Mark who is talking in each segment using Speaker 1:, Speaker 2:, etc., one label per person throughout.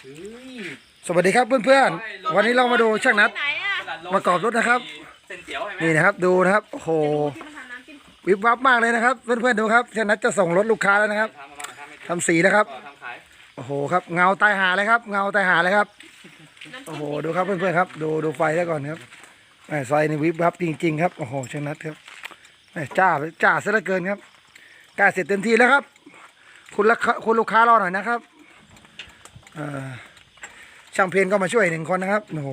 Speaker 1: เฮ้ย
Speaker 2: สวัสดีครับเพื่อนๆ วันนี้เรามาดูช่างนัด
Speaker 3: ไหนอะ
Speaker 2: ประกอบรถนะครับ
Speaker 1: เส้นเสียวเห็นไหม
Speaker 2: นี่นะครับดูนะครับโอ้โห
Speaker 3: ที่มันทำน้ำจิ้ม
Speaker 2: วิบวับมากเลยนะครับ เพื่อนๆดูครับช่างนัดจะส่งรถลูกค้าแล้วนะครับ
Speaker 1: ทำมาทำไม่
Speaker 2: ทำสีนะครับ
Speaker 1: ก็ทำขาย
Speaker 2: โอ้โหครับเงาตายหาเลยครับ เงาตายหาเลยครับ
Speaker 3: น้ำ
Speaker 2: โอ้
Speaker 3: จิ้ม
Speaker 2: โหดูครับเพื่อนๆครับ ดูดูไฟแล้วก่อนครับแหม่ไฟนี่วิบวับจริง ๆ ครับโอ้โหช่างนัดครับแหม่จ้าจ้าซะเหลือเกินครับกล้าเสร็จเต็มที่แล้วครับ คุณลูกค้าคุณลูกค้ารอหน่อยนะครับเอ่อ ช่างเพลนก็มาช่วยหนึ่งคนนะครับโอ้โห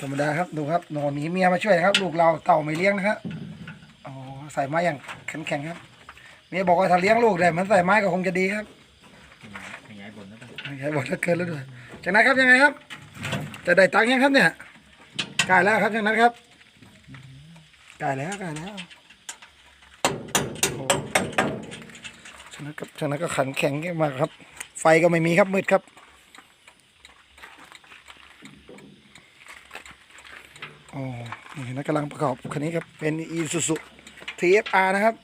Speaker 2: ธรรมดาครับดูครับนอนหนีเมียมาช่วยนะครับ ลูกเราเต่าไม่เลี้ยงนะครับโอ้ใส่ไม้อย่างแข็งๆครับเมียบอกว่าถ้าเลี้ยงลูกได้มันใส่ไม้ก็คงจะดีครับ
Speaker 1: ขยายผลแล้วกัน
Speaker 2: ไม่ใช่บอกถ้าเกินแล้วด้วยจากนั้นครับยังไงครับ จะได้ตังค์ยังครับเนี่ยกล้แล้วครับจากนั้นครับกล้แล้วกล้แล้วจากนั้นก็จากนั้นก็ขันแข็งมากครับ ไฟก็ไม่มีครับมืดครับโอ้นี่นะกำลังประกอบคันนี้ครับ เป็น Isuzu TFR นะครับ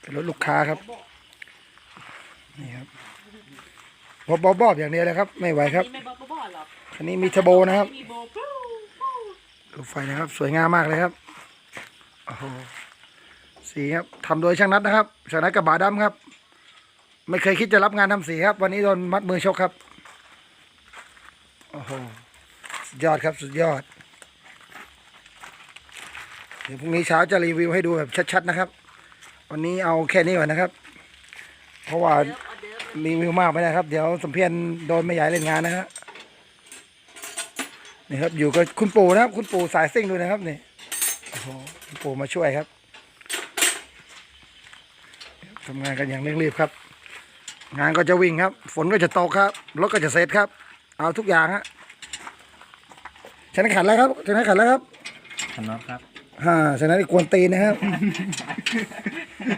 Speaker 2: เป็นรถลูกค้าครับ นี่ครับบอบอบอบอย่างเดียวเลยครับ ไม่ไหวครับ
Speaker 3: นี่ไม่บอกบ่บ่หรอก
Speaker 2: คันนี้มีเทอร์โบนะครับ
Speaker 3: มีโบปู้ปู้
Speaker 2: ดูไฟนะครับ สวยงามมากเลยครับ โอ้โห สีครับทำโดยช่างนัดนะครับช่างนัดกระบะดำครับ ไม่เคยคิดจะรับงานทำสีครับ วันนี้โดนมัดมือชกครับโอ้โหสุดยอดครับสุดยอด เดี๋ยวพรุ่งนี้เช้าจะรีวิวให้ดูแบบชัดๆนะครับ วันนี้เอาแค่นี้ก่อนนะครับ เพราะว่ารีวิวมากไม่ได้ครับ เดี๋ยวสมเพียรโดนไม่ใหญ่เล่นงานนะฮะนี่ครับอยู่กับคุณปู่นะครับ คุณปู่สายซิ่งด้วยนะครับนี่โอ้โหคุณปู่มาช่วยครับ ทำงานกันอย่างเร่งรีบครับ งานก็จะวิ่งครับ ฝนก็จะตกครับรถก็จะเสร็จครับ เอาทุกอย่างฮะชนะขันแล้วครับชนะขันแล้วครับ
Speaker 1: ขนมครับ
Speaker 2: ฮ่าฉะนั้นกวนตีนนะครับ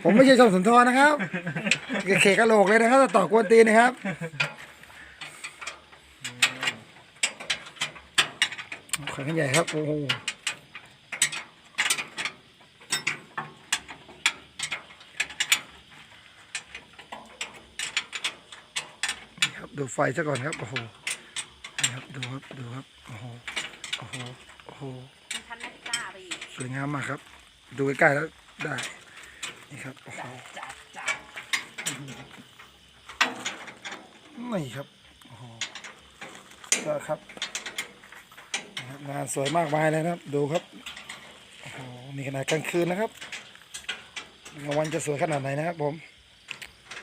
Speaker 2: ผมไม่ใช่ชมสุนทรนะครับเขกกระโหลกเลยนะครับถ้าต่อกวนตีนนะครับขันกันใหญ่ครับโอ้โห ครับดูไฟซะก่อนครับโอ้โหนี่ครับดูครับดูครับโอ้โหโอ้โหโอ้โห
Speaker 3: มันทันนาฬิกาไปอีก
Speaker 2: สวยงามมากครับ ดูใกล้ๆแล้วได้นี่ครับโอ้โห
Speaker 3: จัดจัด
Speaker 2: นี่ครับโอ้โหก็ครับนะครับงานสวยมากมายเลยนะครับ ดูครับโอ้โหมีขนาดกลางคืนนะครับกลางวันจะสวยขนาดไหนนะครับผม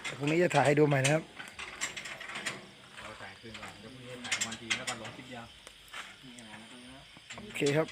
Speaker 2: แต่พรุ่งนี้จะถ่ายให้ดูใหม่นะครับ
Speaker 1: นะครับ